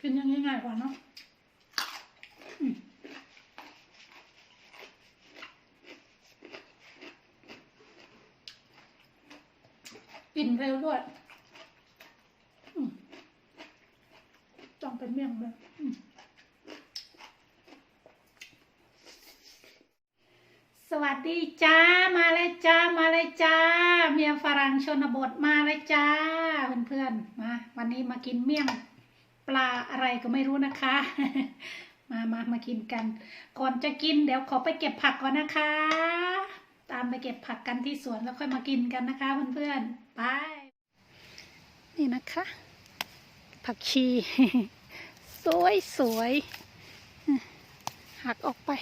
กินยังง่ายกว่าเนาะอืมกินเร็วด้วยอืมต้องเป็นเมี่ยงเลยอืม สวัสดีจ้ามาเลยจ้ามาเลยจ้า เมียฝรั่งชนบทมาเลยจ้าเพื่อนๆมาวันนี้มากินเมี่ยงปลาอะไรก็ไม่รู้นะคะ มามามากินกัน ก่อนจะกินเดี๋ยวขอไปเก็บผักก่อนนะคะ ตามไปเก็บผักกันที่สวนแล้วค่อยมากินกันนะคะเพื่อนๆไปนี่นะคะ ผักชี สวยสวยหักออกไป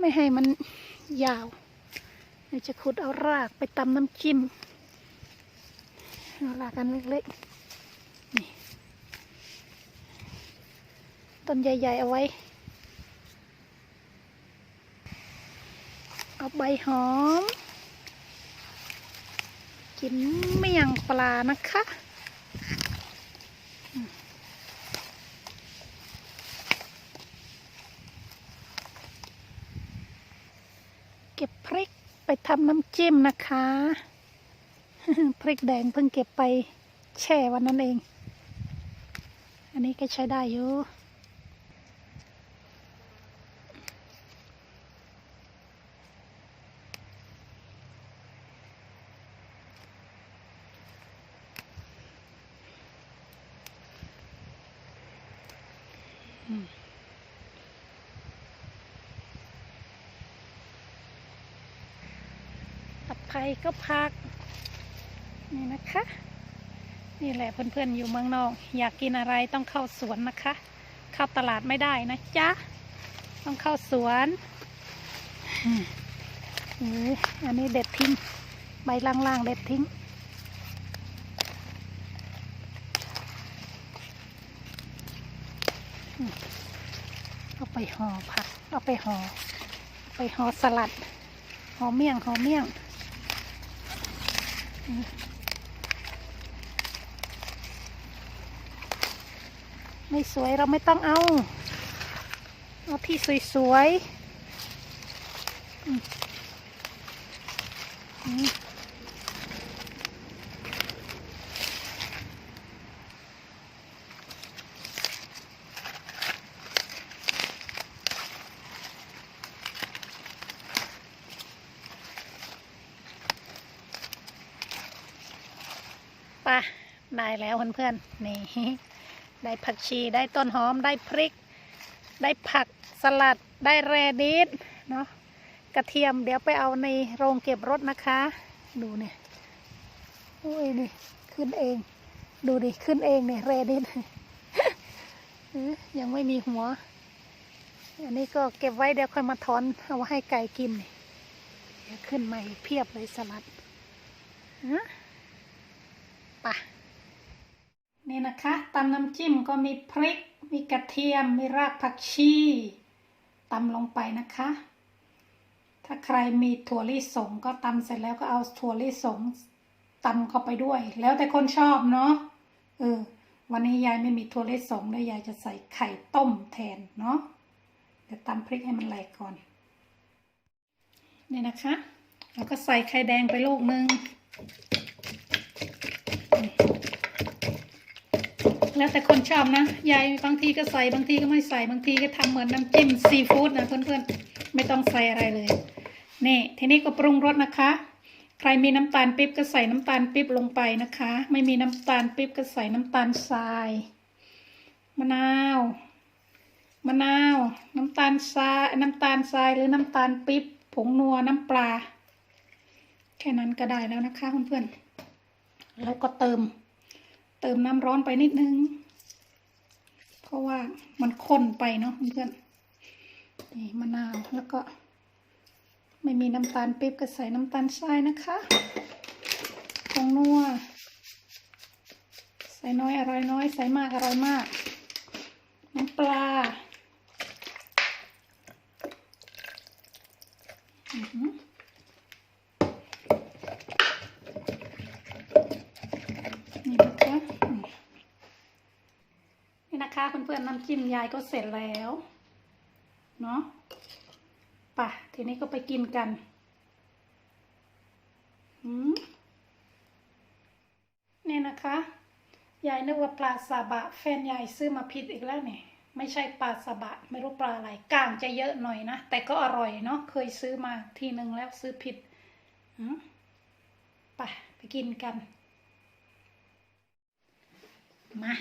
ไม่ให้มันยาวเดี๋ยวจะขุดเอารากไปตำน้ำจิ้มเอารากกันเล็กๆนี่ต้นใหญ่ ๆ เอาไว้ เอาใบหอม กินเมี่ยงปลานะคะอืมเก็บพริกไป ทำน้ำจิ้มนะคะ พริกแดงเพิ่งเก็บไปแช่วันนั้นเอง อันนี้ก็ใช้ได้อยู่ ก็พัก นี่นะคะ นี่แหละเพื่อนๆอยู่เมืองนอก อยากกินอะไรต้องเข้าสวนนะคะ เข้าตลาดไม่ได้นะจ๊ะ ต้องเข้าสวนอันนี้เด็ดทิ้ง ใบล่างๆเด็ดทิ้งเอาไปห่อผัก เอาไปห่อเอไปห่อสลัด ห่อเมี่ยง ห่อเมี่ยง ไม่สวยเราไม่ต้องเอา เอาที่สวยๆอืมอืมไปะ ได้แล้วเพื่อนๆนี่ได้ผักชีได้ต้นหอมได้พริก ได้ผักสลัดได้แรดิสเนาะกระเทียมเดี๋ยวไปเอาในโรงเก็บรถนะคะ ดูเนี่ยโอ้ยนี่ขึ้นเอง ดูดิขึ้นเองเนี่ยแรดิสยังไม่มีหัว อันนี้ก็เก็บไว้เดี๋ยวค่อยมาถอนเอาให้ไก่กินเดี๋ยวขึ้นมาอีกเพียบเลยสลัดฮะไปะ นี่นะคะตำน้ำจิ้มก็มีพริก มีกระเทียม มีรากผักชีตำลงไปนะคะ ถ้าใครมีถั่วลิสงก็ตำเสร็จแล้วก็เอาถั่วลิสงตำเข้าไปด้วย แล้วแต่คนชอบเนาะเออวันนี้ยายไม่มีถั่วลิสงแล้วยายจะใส่ไข่ต้มแทนเนาะเดี๋ยวตำพริกให้มันแหลกก่อนนี่นะคะแล้วก็ใส่ไข่แดงไปลูกนึง แล้วแต่คนชอบนะยายบางทีก็ใส่บางทีก็ไม่ใส่บางทีก็ทำเหมือนน้ำจิ้มซีฟู้ดนะเพื่อนๆไม่ต้องใส่อะไรเลยนี่ทีนี้ก็ปรุงรสนะคะ ใครมีน้ำตาลปิ๊บก็ใส่น้ำตาลปิ๊บลงไปนะคะ ไม่มีน้ำตาลปิ๊บก็ใส่น้ำตาลทรายมะนาวมะนาว น้ำตาลทรายน้ำตาลทรายหรือน้ำตาลปิ๊บผงนัวน้ำปลา แค่นั้นก็ได้แล้วนะคะเพื่อนๆแล้วก็เติม เติมน้ำร้อนไปนิดนึง เพราะว่ามันข้นไปเนาะเพื่อนนี่มะนาวแล้วก็ ไม่มีน้ำตาลปี๊บก็ใส่น้ำตาลทรายนะคะผงนัว ใส่น้อยอร่อยน้อย ใส่มากอร่อยมาก น้ำปลา เพื่อนๆน้ำจิ้มยายก็เสร็จแล้วเนาะป่ะทีนี้ก็ไปกินกันหืมเนี่ยนะคะ ยายนึกว่าปลาซาบะ แฟนยายซื้อมาผิดอีกแล้วเนี่ยไม่ใช่ปลาซาบะ ไม่รู้ปลาอะไรก้างจะเยอะหน่อยนะ แต่ก็อร่อยเนาะเคยซื้อมาทีหนึ่งแล้วซื้อผิดหืมไปไปกินกัน มา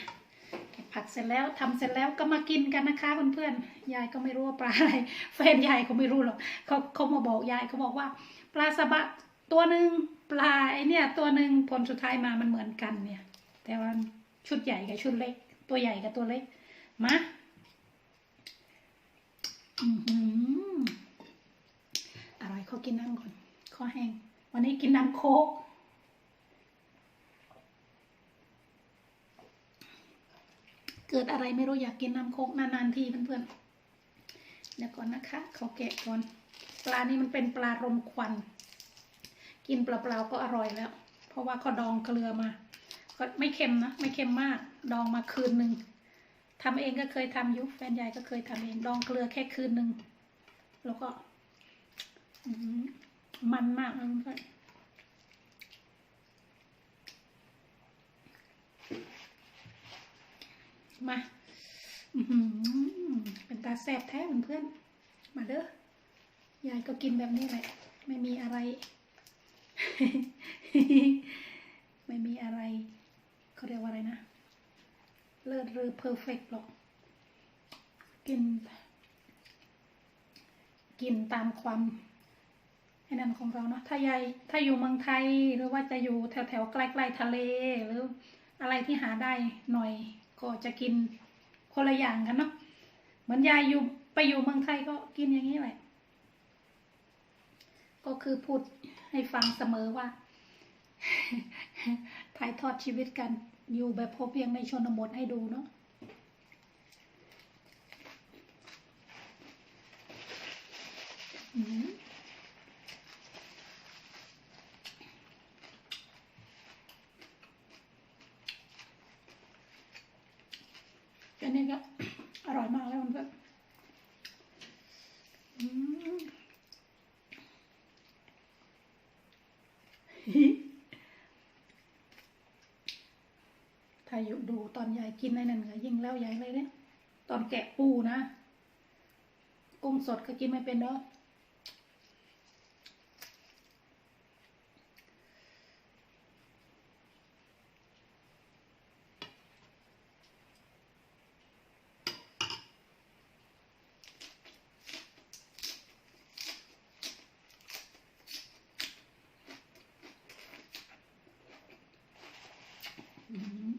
เก็บผักเสร็จแล้วทำเสร็จแล้วก็มากินกันนะคะเพื่อนๆยายก็ไม่รู้ว่าปลาอะไรแฟนยายก็ไม่รู้หรอกเขาเขามาบอกยายเขาบอกว่า ปลาสบะตัวหนึ่งปลาไอเนี่ยตัวหนึ่งผลสุดท้ายมามันเหมือนกันเนี่ย แต่ว่าชุดใหญ่กับชุดเล็ก ตัวใหญ่กับตัวเล็กมาอือออร่อยเขากินน้ำก่อนคอแห้งวันนี้กินน้ำโค้ก เกิดอะไรไม่รู้อยากกินน้ำโคกนานๆทีเพื่อนๆเดี๋ยวก่อนนะคะเขาแกะก่อน ปลานี่มันเป็นปลารมควัน กินเปล่าๆก็อร่อยแล้ว เพราะว่าเขาดองเกลือมา ก็ไม่เค็มนะ ไม่เค็มมาก ดองมาคืนหนึ่งทำเองก็เคยทำยุแฟนยายก็เคยทำเอง ดองเกลือแค่คืนหนึ่งแล้วก็มันมากเลยเพื่อน มาเป็นตาแซ่บแท้เพื่อนๆมาเด้อยายก็กินแบบนี้แหละ ไม่มีอะไร ไม่มีอะไรเขาเรียกว่าอะไรนะ เลิศเรือเพอร์เฟกหรอก กิน กินตามความไอ้นั่นของเราเนาะถ้ายายถ้าอยู่เมืองไทยหรือว่าจะอยู่แถวแถวๆใกล้ๆทะเลหรืออะไรที่หาได้หน่อย ก็จะกินคนละอย่างกันเนาะเหมือนยายอยู่ไปอยู่เมืองไทยก็กินอย่างนี้แหละ ก็คือพูดให้ฟังเสมอว่าถ่ายทอดชีวิตกันอยู่แบบพอเพียงในชนบทให้ดูเนาะอืม อันนี้ก็อร่อยมากแล้วมันก็อืมถ้าอยู่ดูตอนยายกินในนั่นก็ยิ่งแล้วใหญ่เลยเนี่ย ตอนแกะปูนะ กุ้งสดก็กินไม่เป็นเนาะม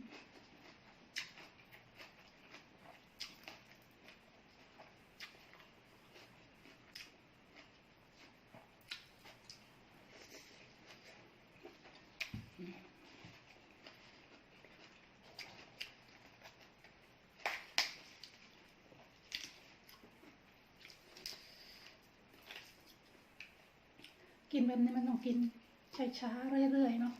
กินแบบนี้มันต้องกินช้าๆเรื่อยๆเนาะ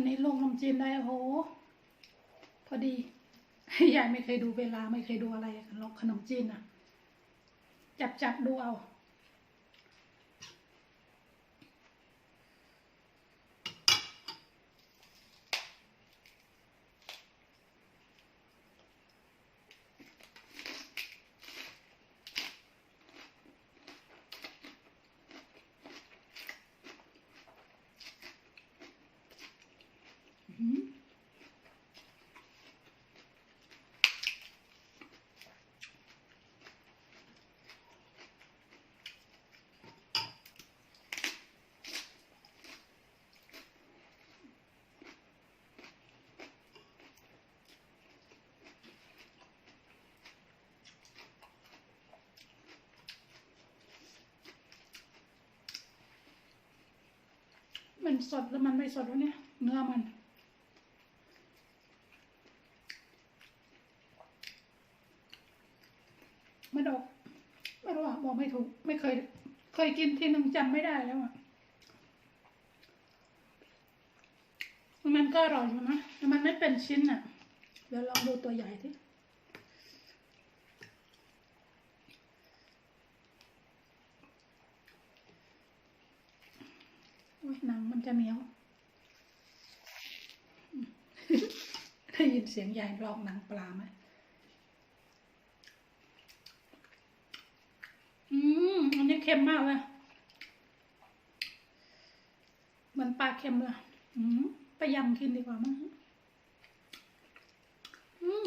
ันนี้ลงขนมจีนได้โอ้โห พอดียายไม่เคยดูเวลาไม่เคยดูอะไรกันหรอกขนมจีนอะจับจับดูเอา อ มันสดแล้วมันไม่สดวะเนี่ยเนื้อมัน มันออกไม่รู้อะบอกไม่ถูก ไม่เคย เคยกินทีหนึ่งจำไม่ได้แล้วอะมันก็อร่อยอยู่นะแต่มันไม่เป็นชิ้นอะ เดี๋ยวลองดูตัวใหญ่ที่ หนังมันจะเหนียว ได้ยินเสียงใหญ่ลอกหนังปลาไหมอืม อันนี้เค็มมากเลยเหมือนปลาเค็มเลยอืมไปยำกินดีกว่ามั้งอืม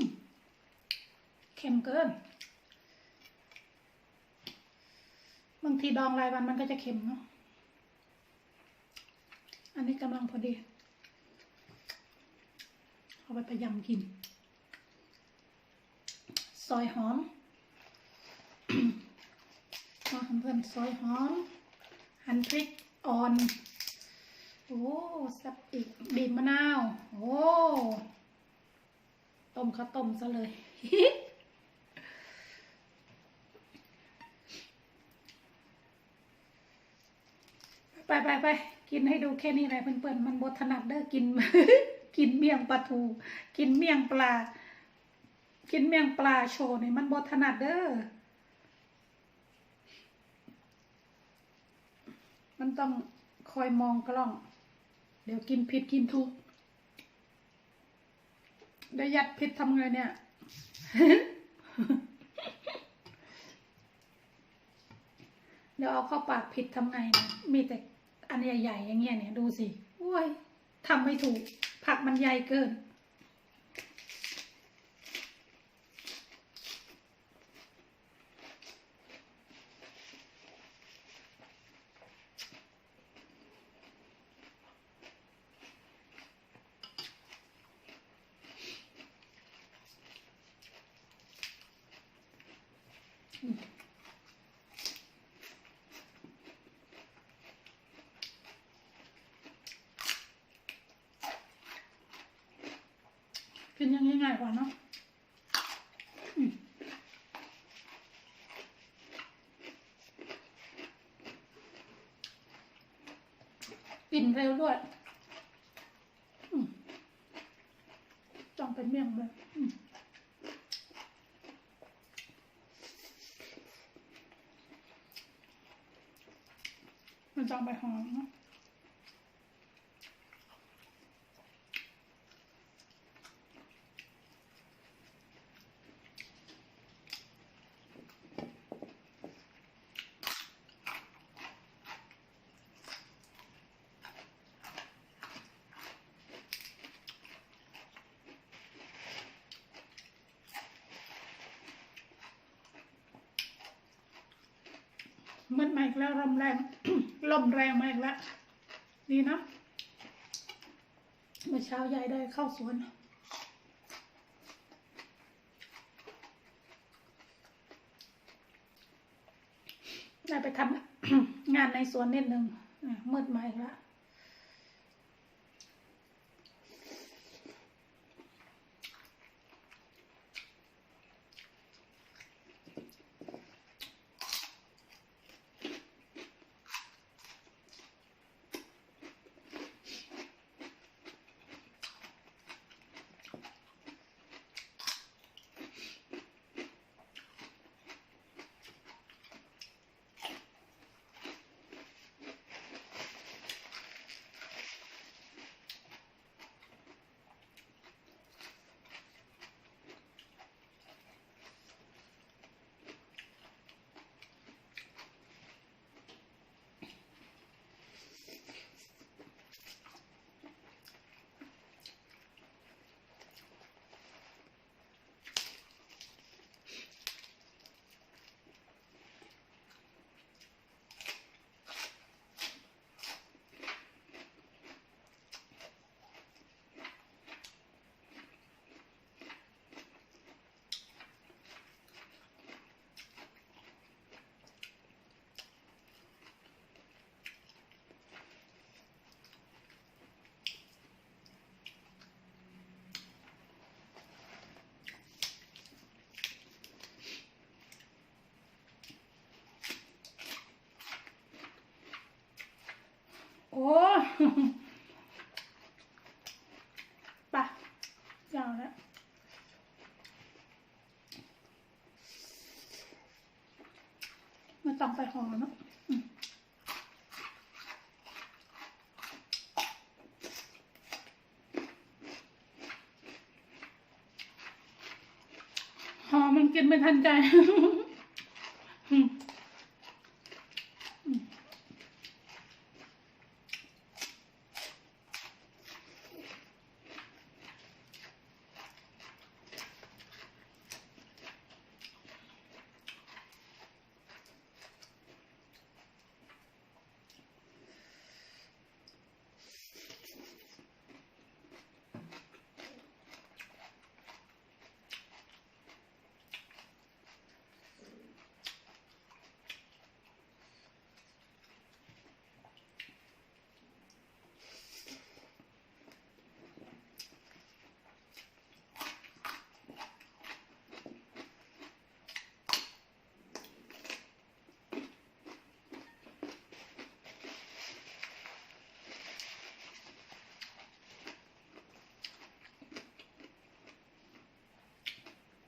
เค็มเกิน บางทีดองรายวันมันก็จะเค็มเนาะ อันนี้กำลังพอดี เอาไปไปยำกิน ซอยหอมมาเพื่อนๆซอยหอม หั่นพริกอ่อน โอ้แซ่บอีกบีบมะนาว โอ้ต้มข้าวต้มซะเลยไปไปไป กินให้ดูแค่นี้แหละเพื่อนๆมันบดถนัดเด้อกิน กินเมี่ยงปลาทู กินเมี่ยงปลา กินเมี่ยงปลาโชว์นี่มันบดถนัดเด้อมันต้องคอยมองกล้อง เดี๋ยวกินผิดกินถูกเดี๋ยวยัดผิดทำไงเนี่ยเดี๋ยวเอาเข้าปากผิดทำไงนี่ยมีแต่ อันใหญ่ๆอย่างเงี้ยเนี่ยดูสิโอ้ยทำไม่ถูก ผักมันใหญ่เกิน กินยังง่ายๆกว่าเนาะอืมกินเร็วด้วยอืมต้องเป็นเมี่ยงเลยอืมมันต้องไปหอมเนาะ มืดมาอีกแล้วลมแรงลมแรงมาอีกแล้วดีนะเมื่อเช้ายายได้เข้าสวนได้ไปทำงานในสวนนิดนึงอะมืดมาอีกแล้ว โอ้ปะยาวแล้วมาต้องไปหอมเนาะหอมมันกินไม่ทันใจ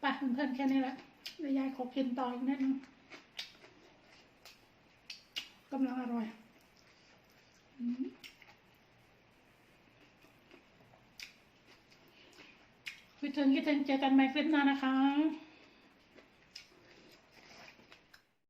ไปเพื่อนๆแค่นี้แหละเดี๋ยวยายขอกินต่ออีกนิดนึงกำลังอร่อยคิดถึงคิดถึงเจอกันใหม่คลิปหน้านะคะ